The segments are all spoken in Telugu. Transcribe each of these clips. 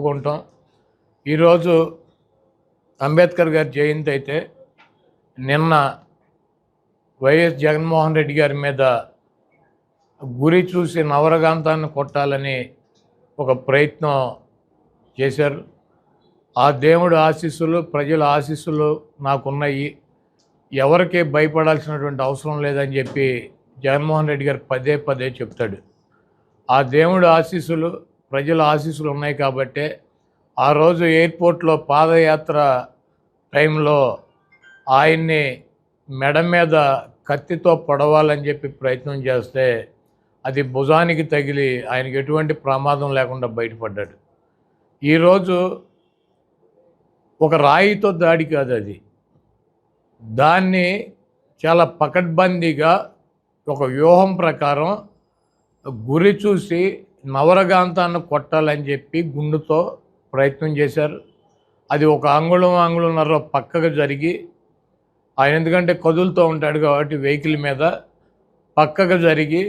చెప్పుకుంటాం. ఈరోజు అంబేద్కర్ గారి జయంతి అయితే నిన్న వైఎస్ జగన్మోహన్ రెడ్డి గారి మీద గురి చూసి నవరగాంతాన్ని కొట్టాలని ఒక ప్రయత్నం చేశారు. ఆ దేవుడు ఆశీస్సులు ప్రజల ఆశీస్సులు నాకున్నాయి. ఎవరికి భయపడాల్సినటువంటి అవసరం లేదని చెప్పి జగన్మోహన్ రెడ్డి గారు పదే పదే చెప్తాడు. ఆ దేవుడు ఆశీస్సులు ప్రజల ఆశీస్సులు ఉన్నాయి కాబట్టే ఆ రోజు ఎయిర్పోర్ట్లో పాదయాత్ర టైంలో ఆయన్ని మెడ మీద కత్తితో పొడవాలని చెప్పి ప్రయత్నం చేస్తే అది భుజానికి తగిలి ఆయనకి ఎటువంటి ప్రమాదం లేకుండా బయటపడ్డాడు. ఈరోజు ఒక రాయితో దాడి కాదు అది. దాన్ని చాలా పకడ్బందీగా ఒక వ్యూహం ప్రకారం గురి చూసి నవరగాంతాన్ని కొట్టాలని చెప్పి గుండుతో ప్రయత్నం చేశారు. అది ఒక అంగుళం అంగుళంన్నర పక్కకు జరిగి ఆయన ఎందుకంటే కదులుతూ ఉంటాడు కాబట్టి వెహికల్ మీద పక్కకు జరిగి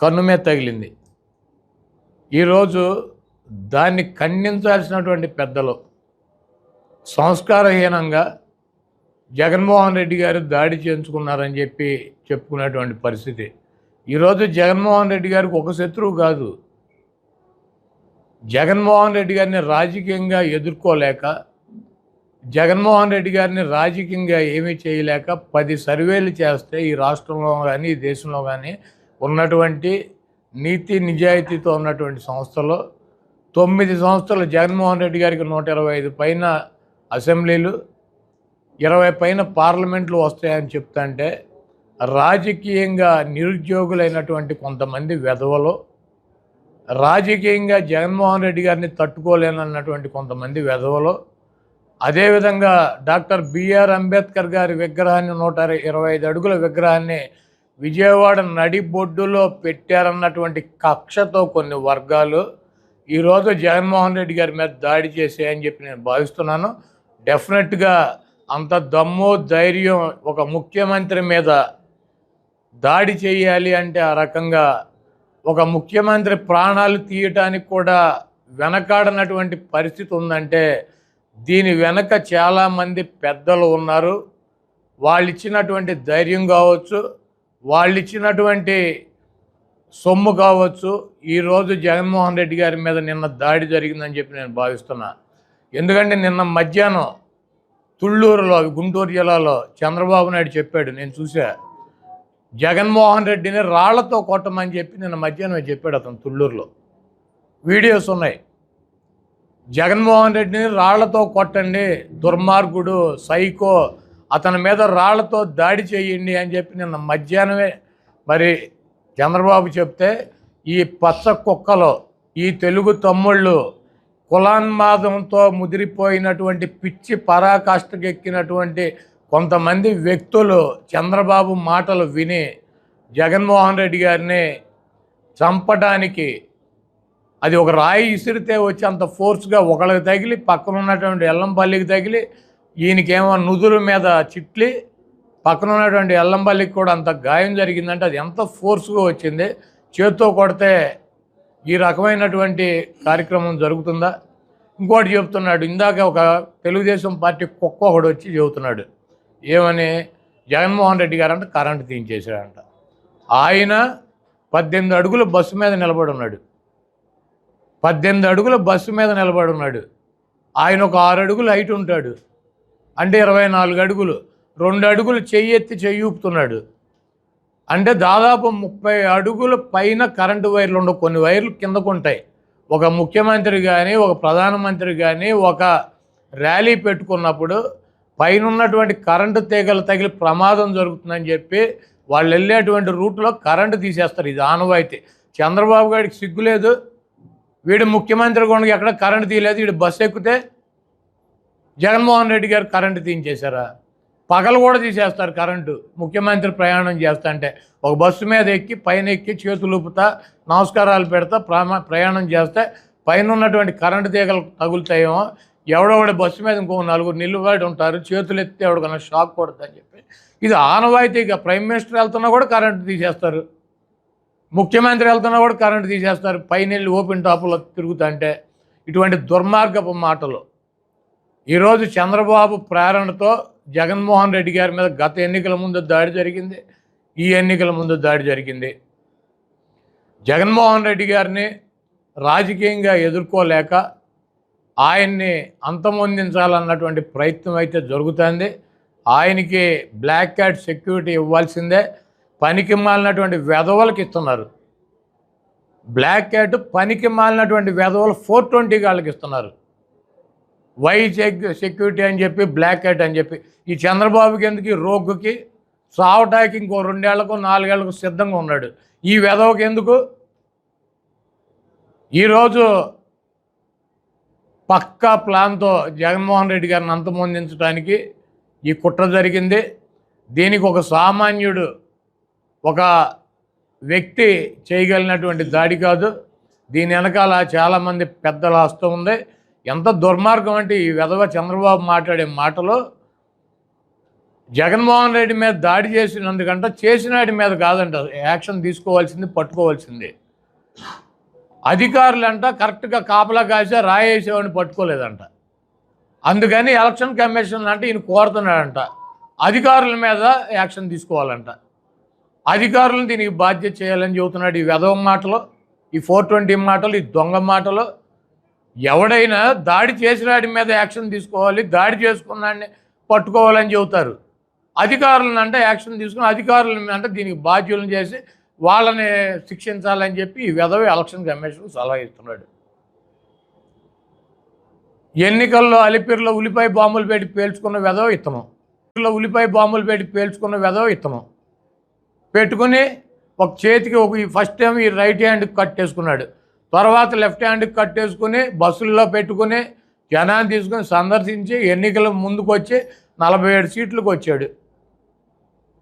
కన్ను మీద తగిలింది. ఈరోజు దాన్ని ఖండించాల్సినటువంటి పెద్దలు సంస్కారహీనంగా జగన్మోహన్ రెడ్డి గారు దాడి చేయించుకున్నారని చెప్పి చెప్పుకునేటువంటి పరిస్థితి. ఈరోజు జగన్మోహన్ రెడ్డి గారికి ఒక శత్రువు కాదు. జగన్మోహన్ రెడ్డి గారిని రాజకీయంగా ఎదుర్కోలేక జగన్మోహన్ రెడ్డి గారిని రాజకీయంగా ఏమీ చేయలేక పది సర్వేలు చేస్తే ఈ రాష్ట్రంలో కానీ ఈ దేశంలో కానీ ఉన్నటువంటి నీతి నిజాయితీతో ఉన్నటువంటి సంస్థలో తొమ్మిది సంస్థలు జగన్మోహన్ రెడ్డి గారికి నూట ఇరవై ఐదు పైన అసెంబ్లీలు ఇరవై పైన పార్లమెంట్లు వస్తాయని చెప్తుంటే రాజకీయంగా నిరుద్యోగులైనటువంటి కొంతమంది వెధవలు రాజకీయంగా జగన్మోహన్ రెడ్డి గారిని తట్టుకోలేనన్నటువంటి కొంతమంది వెధవలు అదేవిధంగా డాక్టర్ బిఆర్ అంబేద్కర్ గారి విగ్రహాన్ని నూట ఇరవై ఐదు అడుగుల విగ్రహాన్ని విజయవాడ నడిబొడ్డులో పెట్టారన్నటువంటి కక్షతో కొన్ని వర్గాలు ఈరోజు జగన్మోహన్ రెడ్డి గారి మీద దాడి చేసాయని చెప్పి నేను భావిస్తున్నాను. డెఫినెట్గా అంత దమ్ము ధైర్యం ఒక ముఖ్యమంత్రి మీద దాడి చేయాలి అంటే ఆ రకంగా ఒక ముఖ్యమంత్రి ప్రాణాలు తీయటానికి కూడా వెనకాడనటువంటి పరిస్థితి ఉందంటే దీని వెనక చాలామంది పెద్దలు ఉన్నారు. వాళ్ళు ఇచ్చినటువంటి ధైర్యం కావచ్చు వాళ్ళు ఇచ్చినటువంటి సొమ్ము కావచ్చు. ఈరోజు జగన్మోహన్ రెడ్డి గారి మీద నిన్న దాడి జరిగిందని చెప్పి నేను భావిస్తున్నా. ఎందుకంటే నిన్న మధ్యాహ్నం తుళ్ళూరులో గుంటూరు జిల్లాలో చంద్రబాబు నాయుడు చెప్పాడు నేను చూసా జగన్మోహన్ రెడ్డిని రాళ్ళతో కొట్టమని చెప్పి నిన్న మధ్యాహ్నం చెప్పాడు అతను తుళ్ళూరులో. వీడియోస్ ఉన్నాయి. జగన్మోహన్ రెడ్డిని రాళ్ళతో కొట్టండి దుర్మార్గుడు సైకో అతని మీద రాళ్ళతో దాడి చేయండి అని చెప్పి నిన్న మధ్యాహ్నమే మరి చంద్రబాబు చెప్తే ఈ పచ్చ కుక్కలు ఈ తెలుగు తమ్ముళ్ళు కులాన్మాదంతో ముదిరిపోయినటువంటి పిచ్చి పరాకాష్ఠకెక్కినటువంటి కొంతమంది వ్యక్తులు చంద్రబాబు మాటలు విని జగన్మోహన్ రెడ్డి గారిని చంపడానికి అది ఒక రాయి ఇసిరితే వచ్చి అంత ఫోర్స్గా ఒకళ్ళకి తగిలి పక్కన ఉన్నటువంటి ఎల్లంపల్లికి తగిలి ఈయనకేమో నుదురు మీద చిట్లి పక్కన ఉన్నటువంటి ఎల్లంపల్లికి కూడా అంత గాయం జరిగిందంటే అది ఎంత ఫోర్స్గా వచ్చింది? చేత్తో కొడితే ఈ రకమైనటువంటి కార్యక్రమం జరుగుతుందా? ఇంకోటి చెప్తున్నాడు ఇందాక ఒక తెలుగుదేశం పార్టీ కుక్క ఒకడు వచ్చి చెబుతున్నాడు. ఏమని? జగన్మోహన్ రెడ్డి గారు అంటే కరెంటు తీయించేశాడంట. ఆయన పద్దెనిమిది అడుగుల బస్సు మీద నిలబడి ఉన్నాడు. పద్దెనిమిది అడుగుల బస్సు మీద నిలబడి ఉన్నాడు. ఆయన ఒక ఆరు అడుగులు హైట్ ఉంటాడు. అంటే ఇరవై నాలుగు అడుగులు. రెండు అడుగులు చెయ్యెత్తి చెయ్యి ఊపుతున్నాడు. అంటే దాదాపు ముప్పై అడుగుల పైన కరెంటు వైర్లు ఉండవు. కొన్ని వైర్లు కిందకు ఉంటాయి. ఒక ముఖ్యమంత్రి కానీ ఒక ప్రధానమంత్రి కానీ ఒక ర్యాలీ పెట్టుకున్నప్పుడు పైన ఉన్నటువంటి కరెంటు తీగలు తగిలి ప్రమాదం జరుగుతుందని చెప్పి వాళ్ళు వెళ్ళేటువంటి రూట్లో కరెంటు తీసేస్తారు. ఇది ఆనవాయితీ. చంద్రబాబు గారికి సిగ్గులేదు వీడు ముఖ్యమంత్రి కొండకి ఎక్కడ కరెంటు తీయలేదు. వీడు బస్సు ఎక్కితే జగన్మోహన్ రెడ్డి గారు కరెంటు తీయించేశారా? పగలు కూడా తీసేస్తారు కరెంటు. ముఖ్యమంత్రి ప్రయాణం చేస్తా అంటే ఒక బస్సు మీద ఎక్కి పైన ఎక్కి చేతులు ఊపుతా నమస్కారాలు పెడతా ప్రమా ప్రయాణం చేస్తే పైన ఉన్నటువంటి కరెంటు తీగలు తగులుతాయేమో. ఎవడో ఒకటి బస్సు మీద ఇంకో నలుగురు నిలుబడి ఉంటారు చేతులు ఎత్తే ఎవడికన్నా షాక్ కొడుతుందని చెప్పి. ఇది ఆనవాయితీగా ప్రైమ్ మినిస్టర్ వెళ్తున్నా కూడా కరెంటు తీసేస్తారు. ముఖ్యమంత్రి వెళ్తున్నా కూడా కరెంటు తీసేస్తారు. పైన వెళ్ళి ఓపెన్ టాపులో తిరుగుతుంటే ఇటువంటి దుర్మార్గపు మాటలు. ఈరోజు చంద్రబాబు ప్రేరణతో జగన్మోహన్ రెడ్డి గారి మీద గత ఎన్నికల ముందు దాడి జరిగింది. ఈ ఎన్నికల ముందు దాడి జరిగింది. జగన్మోహన్ రెడ్డి గారిని రాజకీయంగా ఎదుర్కోలేక ఆయన్ని అంతమొందించాలన్నటువంటి ప్రయత్నం అయితే జరుగుతుంది. ఆయనకి బ్లాక్ క్యాట్ సెక్యూరిటీ ఇవ్వాల్సిందే. పనికి మాలినటువంటి వెధవలకు ఇస్తున్నారు. బ్లాక్ క్యాట్ పనికి మాలినటువంటి వెధవలు ఫోర్ ట్వంటీ వాళ్ళకి ఇస్తున్నారు. వై సెక్యూరిటీ అని చెప్పి బ్లాక్ క్యాట్ అని చెప్పి. ఈ చంద్రబాబుకి ఎందుకు? రోగుకి సావటానికి ఇంకో రెండేళ్ళకు నాలుగేళ్ళకు సిద్ధంగా ఉన్నాడు. ఈ వెధవకి ఎందుకు? ఈరోజు పక్కా ప్లాన్తో జగన్మోహన్ రెడ్డి గారిని అంతమొందించడానికి ఈ కుట్ర జరిగింది. దీనికి ఒక సామాన్యుడు ఒక వ్యక్తి చేయగలిగినటువంటి దాడి కాదు. దీని వెనకాల చాలామంది పెద్దల హస్తం ఉంది. ఎంత దుర్మార్గం అంటే ఈ విధవ చంద్రబాబు మాట్లాడే మాటలు జగన్మోహన్ రెడ్డి మీద దాడి చేసినందుకంట చేసినాడి మీద కాదంట. యాక్షన్ తీసుకోవాల్సింది పట్టుకోవాల్సింది. అధికారులంట కరెక్ట్గా కాపలా కాసే రాయేసేవాడిని పట్టుకోలేదంట. అందుకని ఎలక్షన్ కమిషన్ అంటే ఈయన కోరుతున్నాడంట. అధికారుల మీద యాక్షన్ తీసుకోవాలంట. అధికారులను దీనికి బాధ్యత చేయాలని చెబుతున్నాడు ఈ వెధవ మాటలు ఈ ఫోర్ ట్వంటీ మాటలు ఈ దొంగ మాటలు. ఎవడైనా దాడి చేసిన వాడి మీద యాక్షన్ తీసుకోవాలి దాడి చేసుకున్నాడిని పట్టుకోవాలని చెబుతారు. అధికారులను అంటే యాక్షన్ తీసుకుని అధికారులను అంటే దీనికి బాధ్యులను చేసి వాళ్ళని శిక్షించాలని చెప్పి ఈ ఎలక్షన్ కమిషన్ సలహా ఇస్తున్నాడు. ఎన్నికల్లో అలిపిరిలో ఉల్లిపాయ బాంబులు పెట్టి పేల్చుకున్న వెధవ ఇత్తనం. అలిపిరిలో ఉల్లిపాయ బాంబులు పెట్టి పేల్చుకున్న వెధవ ఇత్తనం. పెట్టుకుని ఒక చేతికి ఒక ఫస్ట్ టైం ఈ రైట్ హ్యాండ్కి కట్టేసుకున్నాడు తర్వాత లెఫ్ట్ హ్యాండ్కి కట్టేసుకుని బస్సుల్లో పెట్టుకుని జనాన్ని తీసుకుని సందర్శించి ఎన్నికల ముందుకు వచ్చి నలభై ఏడు సీట్లకు వచ్చాడు.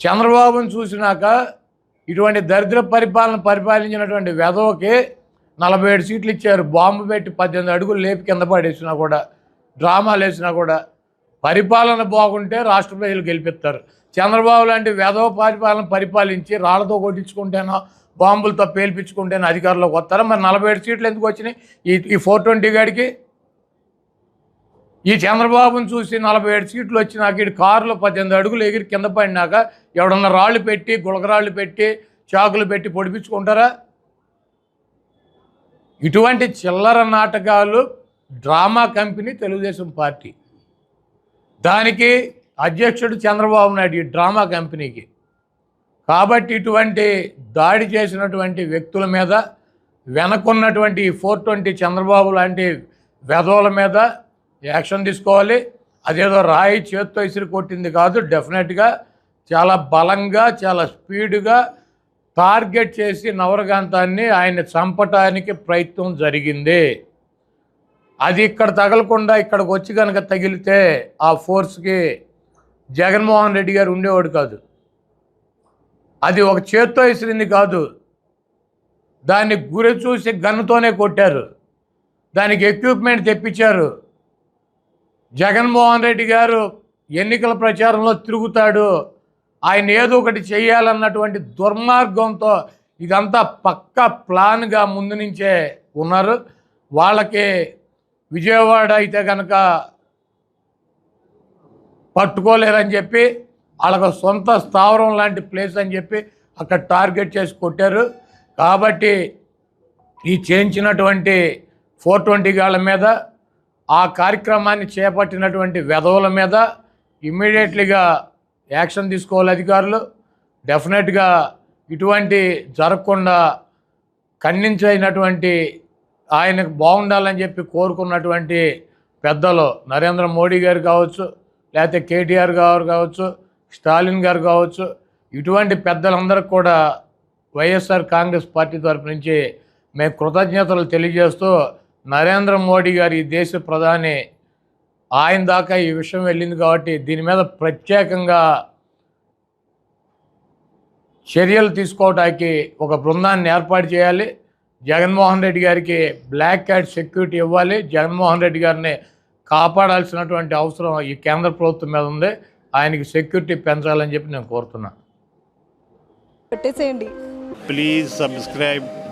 చంద్రబాబును చూసినాక ఇటువంటి దరిద్ర పరిపాలన పరిపాలించినటువంటి వెధవకి నలభై ఏడు సీట్లు ఇచ్చారు. బాంబు పెట్టి పద్దెనిమిది అడుగులు లేపి కింద పడేసినా కూడా డ్రామాలు వేసినా కూడా పరిపాలన బాగుంటే రాష్ట్ర ప్రజలు గెలిపిస్తారు. చంద్రబాబు లాంటి వెధవ పరిపాలన పరిపాలించి రాళ్ళతో కొట్టించుకుంటేనో బాంబులతో పేల్పించుకుంటేనో అధికారంలోకి వస్తారా? మరి నలభై ఏడు సీట్లు ఎందుకు వచ్చినాయి? ఈ ఈ ఫోర్ ట్వంటీ గాడికి ఈ చంద్రబాబును చూసి నలభై ఏడు సీట్లు వచ్చినాక ఇటు కారులో పద్దెనిమిది అడుగులు ఎగిరి కింద పడినాక ఎవడన్నా రాళ్ళు పెట్టి గులకరాళ్ళు పెట్టి చాకులు పెట్టి పొడిపించుకుంటారా? ఇటువంటి చిల్లర నాటకాలు డ్రామా కంపెనీ తెలుగుదేశం పార్టీ. దానికి అధ్యక్షుడు చంద్రబాబు నాయుడు ఈ డ్రామా కంపెనీకి. కాబట్టి ఇటువంటి దాడి చేసినటువంటి వ్యక్తుల మీద వెనకున్నటువంటి ఫోర్ ట్వంటీ చంద్రబాబు లాంటి వెధవుల మీద యాక్షన్ తీసుకోవాలి. అదేదో రాయి చేత్తో ఇసిరి కొట్టింది కాదు డెఫినెట్గా చాలా బలంగా చాలా స్పీడ్గా టార్గెట్ చేసి నవరకాంతాన్ని ఆయన చంపటానికి ప్రయత్నం జరిగింది. అది ఇక్కడ తగలకుండా ఇక్కడికి వచ్చి కనుక తగిలితే ఆ ఫోర్స్కి జగన్మోహన్ రెడ్డి గారు ఉండేవాడు కాదు. అది ఒక చేత్తో ఇసిరింది కాదు. దాన్ని గురి చూసి గన్నుతోనే కొట్టారు. దానికి ఎక్విప్మెంట్ తెప్పించారు. జగన్మోహన్ రెడ్డి గారు ఎన్నికల ప్రచారంలో తిరుగుతాడు. ఆయన ఏదో ఒకటి చేయాలన్నటువంటి దుర్మార్గంతో ఇదంతా పక్క ప్లాన్గా ముందు నుంచే ఉన్నారు. వాళ్ళకి విజయవాడ అయితే కనుక పట్టుకోలేరని చెప్పి వాళ్ళకు సొంత స్థావరం లాంటి ప్లేస్ అని చెప్పి అక్కడ టార్గెట్ చేసి కొట్టారు. కాబట్టి ఈ చేయించినటువంటి ఫోర్ ట్వంటీ గాళ్ళ మీద ఆ కార్యక్రమాన్ని చేపట్టినటువంటి వెధవుల మీద ఇమ్మీడియట్లీగా యాక్షన్ తీసుకోవాలి అధికారులు. డెఫినెట్గా ఇటువంటి జరగకుండా ఖండించైనటువంటి ఆయనకు బాగుండాలని చెప్పి కోరుకున్నటువంటి పెద్దలు నరేంద్ర మోడీ గారు కావచ్చు లేకపోతే కేటీఆర్ గారు కావచ్చు స్టాలిన్ గారు కావచ్చు ఇటువంటి పెద్దలందరికీ కూడా వైఎస్ఆర్ కాంగ్రెస్ పార్టీ తరపు నుంచి మేము కృతజ్ఞతలు తెలియజేస్తూ నరేంద్ర మోడీ గారు ఈ దేశ ప్రధాని ఆయన దాకా ఈ విషయం వెళ్ళింది కాబట్టి దీని మీద ప్రత్యేకంగా చర్యలు తీసుకోవడానికి ఒక బృందాన్ని ఏర్పాటు చేయాలి. జగన్మోహన్ రెడ్డి గారికి బ్లాక్ క్యాట్ సెక్యూరిటీ ఇవ్వాలి. జగన్మోహన్ రెడ్డి గారిని కాపాడాల్సినటువంటి అవసరం ఈ కేంద్ర ప్రభుత్వం మీద ఉంది. ఆయనకి సెక్యూరిటీ పెంచాలని చెప్పి నేను కోరుతున్నాను. పెట్టేసేయండి. Please subscribe